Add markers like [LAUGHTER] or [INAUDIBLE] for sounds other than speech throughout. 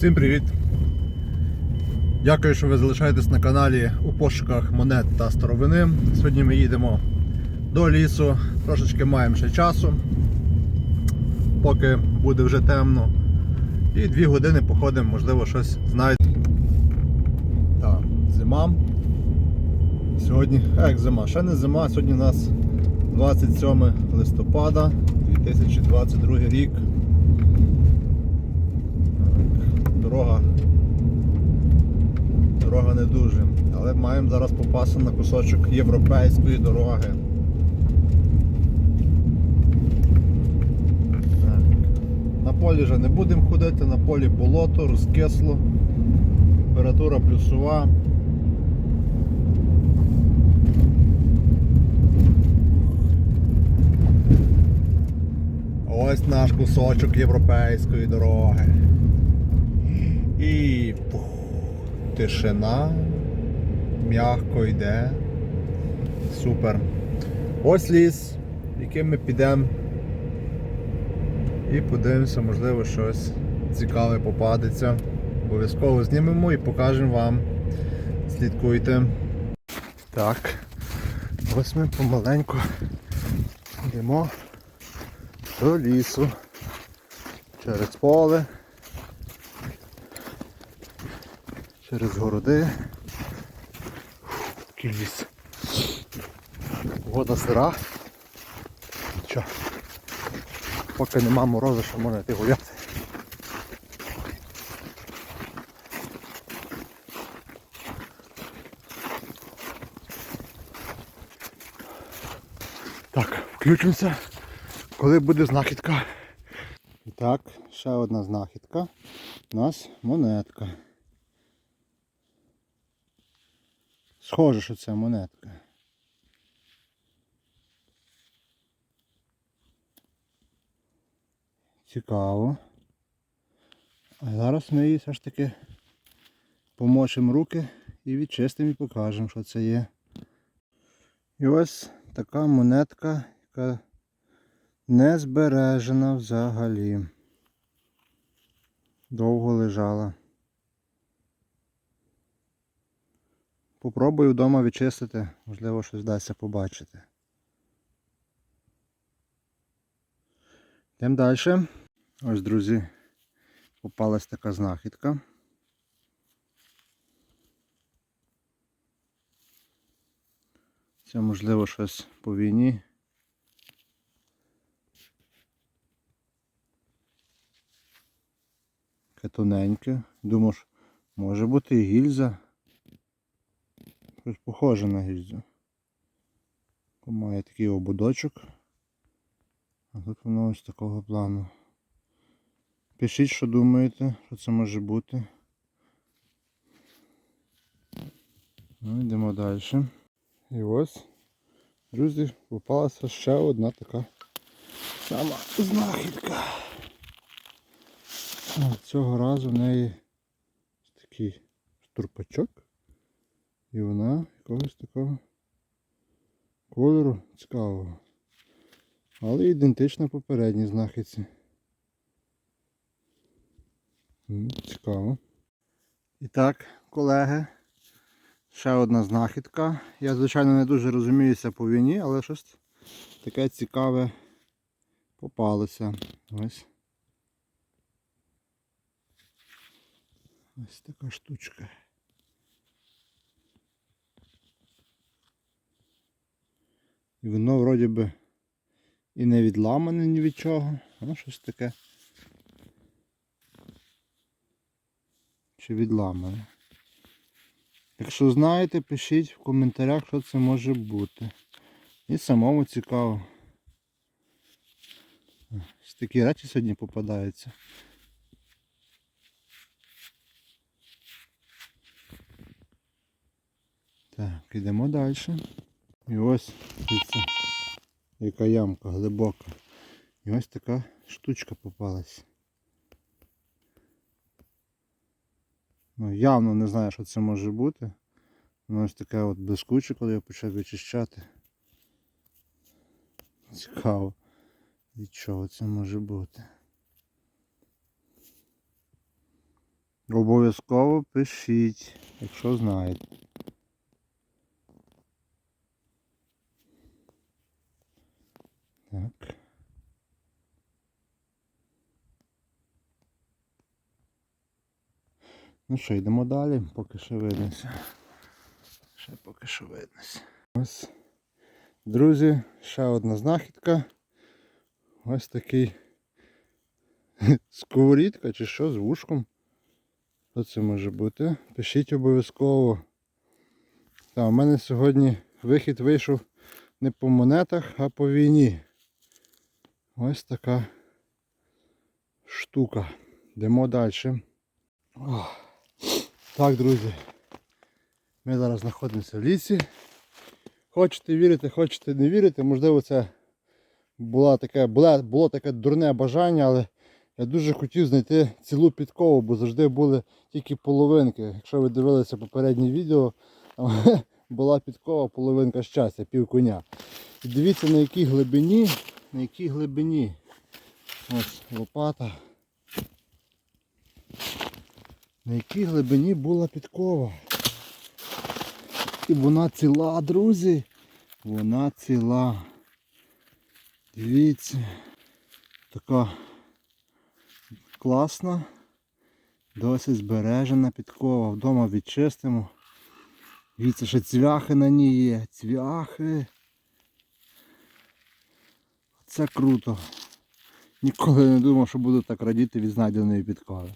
Всім привіт! Дякую, що ви залишаєтесь на каналі у пошуках монет та старовини. Сьогодні ми їдемо до лісу, трошечки маємо ще часу, поки буде вже темно. І дві години походимо, можливо, щось знайдемо. Так, зима. Сьогодні, як зима, ще не зима, сьогодні у нас 27 листопада 2022 рік. Дорога. Дорога не дуже, але маємо зараз попасти на кусочок європейської дороги. Так. На полі вже не будемо ходити, на полі болото, розкисло, температура плюсова. Ось наш кусочок європейської дороги. І тишина м'яко йде. Супер. Ось ліс, яким ми підемо. І подивимося, можливо, щось цікаве попадеться. Обов'язково знімемо і покажемо вам. Слідкуйте. Так. Ось ми помаленьку йдемо до лісу. Через поле. Через городи. Такий ліс. Погода сира. Нічого. Поки нема морозу, що можна йти гуляти. Так, включимося, коли буде знахідка. І так, ще одна знахідка. У нас монетка. Схоже, що це монетка. Цікаво. А зараз ми її все ж таки помочимо руки і відчистимо і покажемо, що це є. І ось така монетка, яка не збережена взагалі. Довго лежала. Попробую вдома відчистити, можливо, щось вдасться побачити. Йдемо далі. Ось, друзі, попалась така знахідка. Це можливо щось по війні. Таке тоненьке. Думаю, може бути і гільза. Щось похоже на гільзу. Має такий ободочок. А тут воно ось такого плану. Пишіть, що думаєте, що це може бути. Ну, йдемо далі. І ось, друзі, попалася ще одна така сама знахідка. Цього разу в неї такий штурпачок. І вона якогось такого кольору цікавого. Але ідентична попередній знахідці. Цікаво. І так, колеги, ще одна знахідка. Я, звичайно, не дуже розуміюся по війні, але щось таке цікаве попалося. Ось. Ось така штучка. І воно вроді би і не відламане ні від чого. Ну, щось таке. Чи відламане. Якщо знаєте, пишіть в коментарях, що це може бути. І самому цікаво. Ось такі речі сьогодні попадаються. Так, йдемо далі. І ось дивіться, яка ямка глибока. І ось така штучка попалась. Ну, явно не знаю, що це може бути. Воно ось таке от блискуче, коли я почав вичищати. Цікаво. Від чого це може бути? Обов'язково пишіть, якщо знаєте. Так. Ну що, йдемо далі, поки що виднося. Ще поки що виднося. Ось. Друзі, ще одна знахідка. Ось такий [LAUGHS] сковорідка чи що з вушком. Що це може бути? Пишіть обов'язково. Так, у мене сьогодні вихід вийшов не по монетах, а по війні. Ось така штука. Йдемо далі. Так, друзі. Ми зараз знаходимося в лісі. Хочете вірити, хочете не вірити, можливо, це була таке, було, було таке дурне бажання, але я дуже хотів знайти цілу підкову, бо завжди були тільки половинки. Якщо ви дивилися попереднє відео, [LAUGHS] була підкова половинка щастя, пів коня. І дивіться на якій глибині, на якій глибині. Ось лопата. На якій глибині була підкова. І вона ціла, друзі. Вона ціла. Дивіться. Така класна, досить збережена підкова. Вдома відчистимо. Дивіться, ще цвяхи на ній є. Цвяхи. Це круто. Ніколи не думав, що буду так радіти від знайденої підкови.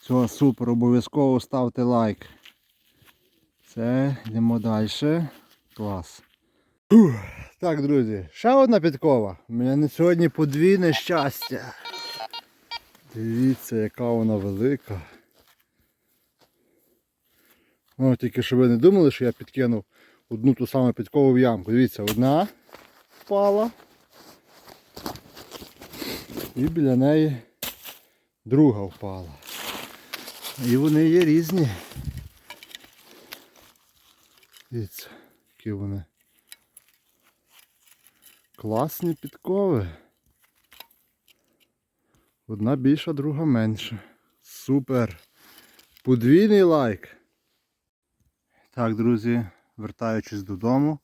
Все, супер, обов'язково ставте лайк. Все, йдемо далі. Клас. Фух. Так, друзі, ще одна підкова. У мене сьогодні подвійне щастя. Дивіться, яка вона велика. О, тільки що ви не думали, що я підкинув одну ту саму підкову в ямку. Дивіться, одна впала. І біля неї друга впала. І вони є різні. Дивіться, які вони. Класні підкови. Одна більша, друга менша. Супер. Подвійний лайк. Так, друзі, вертаючись додому,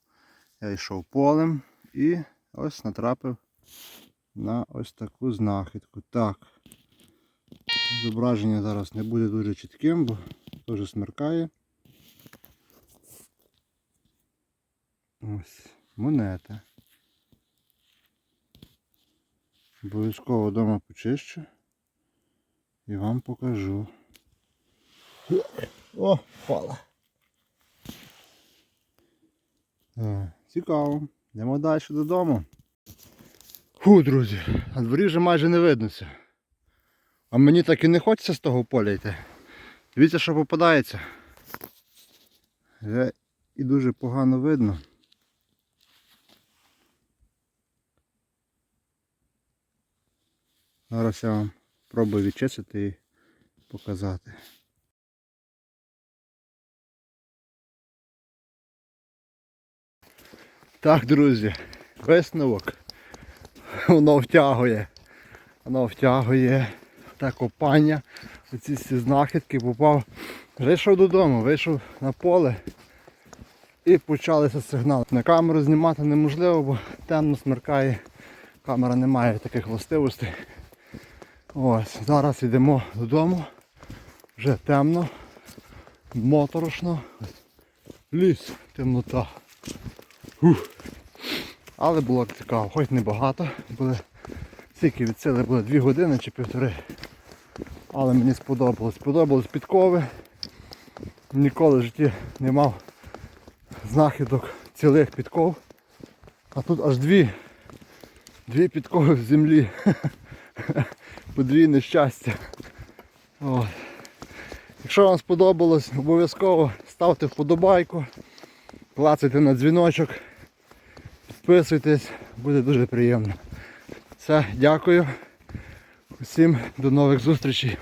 я йшов полем і ось натрапив на ось таку знахідку. Так. Зображення зараз не буде дуже чітким, бо дуже смеркає. Ось, монета. Обов'язково вдома почищу і вам покажу. О, впала. Цікаво. Йдемо далі додому. Фу, друзі, на дворі вже майже не виднося. А мені так і не хочеться з того поля йти. Дивіться, що попадається. Вже і дуже погано видно. Зараз я вам пробую відчистити і показати. Так, друзі, висновок. [LAUGHS] Воно втягує. Воно втягує те копання. Оці всі знахідки попав. Вийшов додому, вийшов на поле і почалися сигнали. На камеру знімати неможливо, бо темно смеркає. Камера не має таких властивостей. Ось, зараз йдемо додому. Вже темно, моторошно. Ліс, темнота. Ух. Але було цікаво, хоч небагато. Були, стільки від було 2 години чи півтори. Але мені сподобалось. Сподобалось підкови. Ніколи в житті не мав знахідок цілих підков. А тут аж дві. Дві підкови в землі. [LAUGHS] Подвійне щастя. От. Якщо вам сподобалось, обов'язково ставте вподобайку, клацайте на дзвіночок, підписуйтесь, буде дуже приємно. Все, дякую. Усім до нових зустрічей.